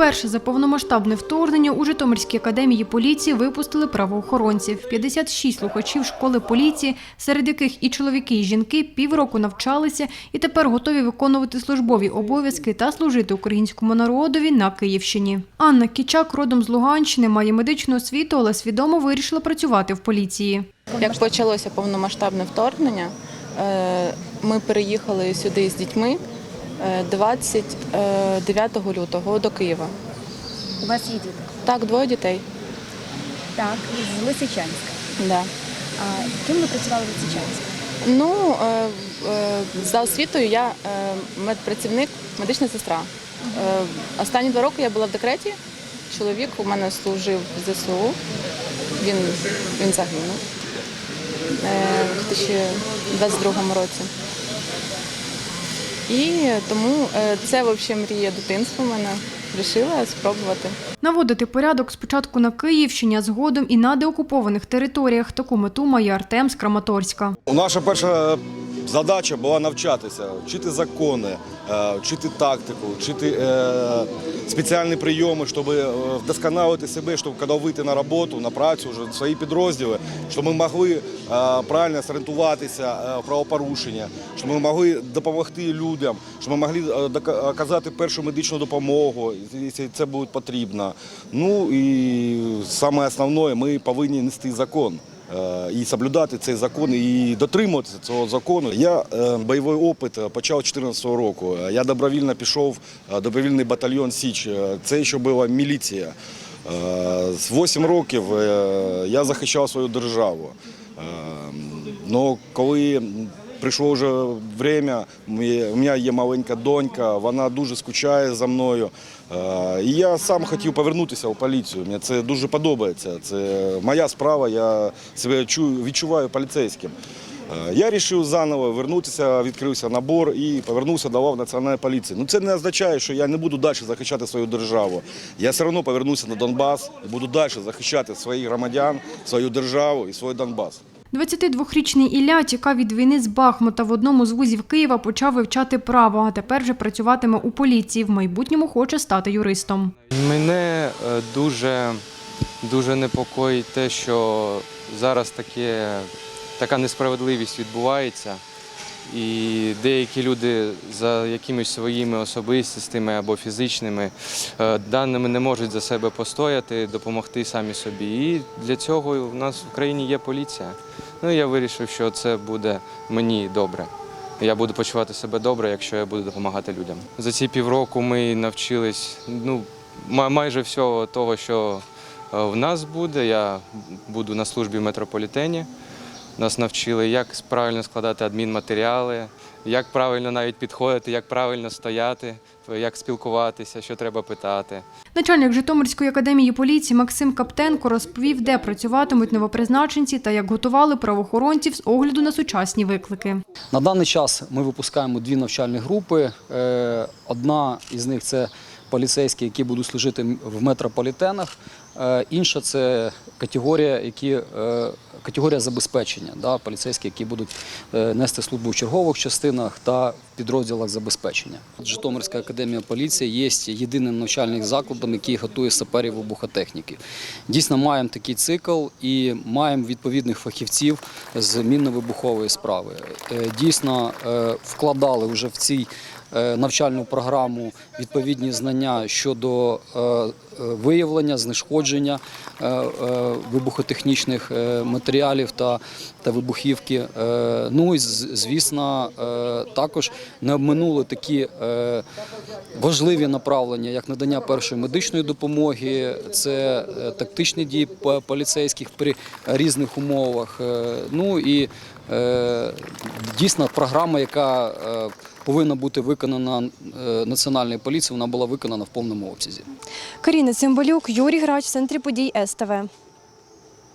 Вперше за повномасштабне вторгнення у Житомирській академії поліції випустили правоохоронців. 56 слухачів школи поліції, серед яких і чоловіки, і жінки, півроку навчалися і тепер готові виконувати службові обов'язки та служити українському народові на Київщині. Анна Кічак, родом з Луганщини, має медичну освіту, але свідомо вирішила працювати в поліції. Як почалося повномасштабне вторгнення, е, ми переїхали сюди з дітьми 29 лютого до Києва. У вас є діти? Так, двоє дітей. Так, з Лисичанська. Да. А ким ви працювали в Лисичанську? Ну, е, е, за освітою я е, медпрацівник, медична сестра. Е, Останні два роки я була в декреті. Чоловік у мене служив в ЗСУ. Він, він загинув е, у 2022 році. І тому е, це взагалі мрія дитинства в мене. Рішила спробувати. Наводити порядок спочатку на Київщині, а згодом і на деокупованих територіях. Таку мету має Артем з Краматорська. Наша перша задача була навчатися, вчити закони, е, вчити тактику, вчити е, спеціальні прийоми, щоб е, вдосконалити себе, щоб коли вийти на роботу, на працю, вже свої підрозділи, щоб ми могли е, правильно зорієнтуватися е, в правопорушення, щоб ми могли допомогти людям, щоб ми могли е, оказати першу медичну допомогу, якщо це буде потрібно. Ну і саме основне, ми повинні нести закон е, і соблюдати цей закон і дотримуватися цього закону. Я е, бойовий опит е, почав 2014 року. Я добровільно пішов е, добровільний батальйон Січ. Е, Це ще була міліція. Е, З 8 років е, я захищав свою державу. Е, Ну, коли прийшло вже время, у мене є маленька донька, вона дуже скучає за мною. І я сам хотів повернутися в поліцію. Мені це дуже подобається. Це моя справа, я себе відчуваю поліцейським. Я вирішив заново вернутися, відкрився набор і повернувся до національної поліції. Ну це не означає, що я не буду далі захищати свою державу. Я все одно повернуся на Донбас і буду далі захищати своїх громадян, свою державу і свій Донбас. 22-річний Ілля тікав від війни з Бахмута. В одному з вузів Києва почав вивчати право, а тепер вже працюватиме у поліції. В майбутньому хоче стати юристом. Мене е, дуже, дуже непокоїть те, що зараз таке, така несправедливість відбувається. І деякі люди за якимись своїми особистістими або фізичними е, даними не можуть за себе постояти, допомогти самі собі. І для цього у нас в Україні є поліція. Ну я вирішив, що це буде мені добре. Я буду почувати себе добре, якщо я буду допомагати людям. За ці півроку ми навчились ну, майже всього того, що е, в нас буде. Я буду на службі в метрополітені. Нас навчили, як правильно складати адмінматеріали, як правильно навіть підходити, як правильно стояти, як спілкуватися, що треба питати. Начальник Житомирської академії поліції Максим Каптенко розповів, де працюватимуть новопризначенці та як готували правоохоронців з огляду на сучасні виклики. На даний час ми випускаємо дві навчальні групи. Е, Одна із них це поліцейські, які будуть служити в метрополітенах. Е, Інша це категорія, які, е, категорія забезпечення, да, поліцейські, які будуть е, нести службу в чергових частинах та підрозділах забезпечення. Житомирська академія поліції є єдиним навчальним закладом, який готує саперів вибухотехніків. Дійсно, маємо такий цикл і маємо відповідних фахівців з мінно-вибухової справи. Дійсно вкладали вже в цій навчальну програму відповідні знання щодо е, е, виявлення, знешкодження е, е, вибухотехнічних е, матеріалів та, та вибухівки. Е, Ну і звісно, е, також не обминули такі е, важливі направлення, як надання першої медичної допомоги, це е, тактичні дії поліцейських при різних умовах. Е, Ну і е, дійсно програма, яка е, повинна бути виконана е, національною поліцією, вона була виконана в повному обсязі. Каріна Цимбалюк, Юрій Грач, в центрі подій СТВ.